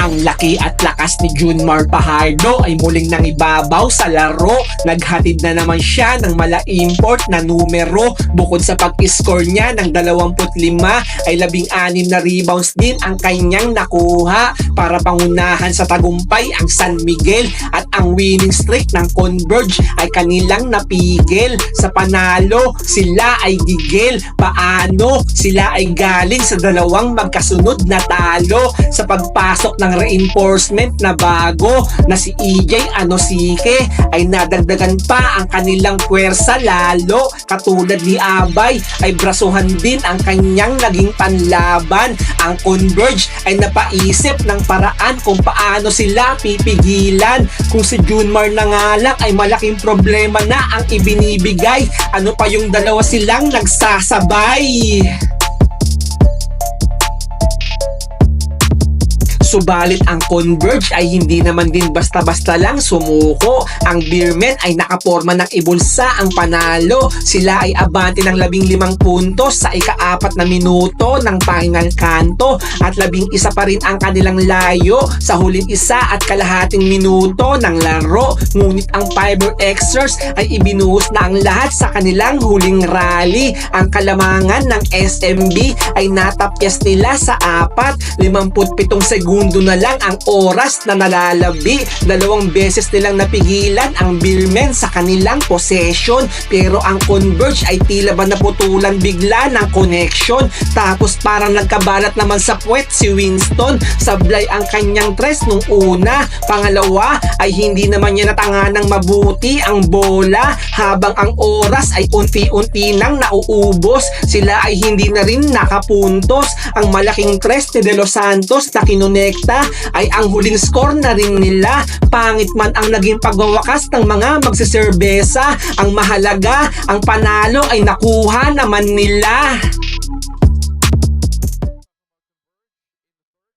Ang laki at lakas ni Junmar Pajardo ay muling nangibabaw sa laro. Naghatid na naman siya ng mala-import na numero. Bukod sa pag-score niya ng 25 ay 16 na rebounds din ang kanyang nakuha para pangunahan sa tagumpay ang San Miguel at ang winning streak ng Converge ay kanilang napigil. Sa panalo, sila ay gigil. Paano? Sila ay galing sa dalawang magkasunod na talo sa pagpasok ng reinforcement na bago na si EJ Anosike ay nadagdagan pa ang kanilang puwersa lalo katulad ni Abay ay brasuhan din ang kanyang naging panlaban ang Converge ay napaisip ng paraan kung paano sila pipigilan kung si Junmar nangalak ay malaking problema na ang ibinibigay. Ano pa yung dalawa silang nagsasabay Subalit ang Converge ay hindi naman din basta-basta lang sumuko. Ang Beermen ay nakaporma ng ibulsa ang panalo. Sila ay abante ng labing limang puntos sa ikaapat na minuto ng final kanto at labing isa pa rin ang kanilang layo sa huling isa at kalahating minuto ng laro. Ngunit ang Fiber Xers ay ibinuhos na ang lahat sa kanilang huling rally. Ang kalamangan ng SMB ay natapyas nila sa apat, 57 segundo na lang ang oras na nalalabi. Dalawang beses nilang napigilan ang Billmen sa kanilang possession. Pero ang Converge ay tila ba naputulan bigla ng connection? Tapos parang nagkabalat naman sa puwet si Winston. Sablay ang kanyang tres nung una. Pangalawa ay hindi naman niya natangan ng mabuti ang bola. Habang ang oras ay unti-unti nang nauubos. Sila ay hindi na rin nakapuntos. Ang malaking tres ni De Los Santos na kinonekta ay ang huling score na rin nila. Pangit man ang naging pagwawakas ng mga magsiserbesa. Ang mahalaga ang panalo ay nakuha naman nila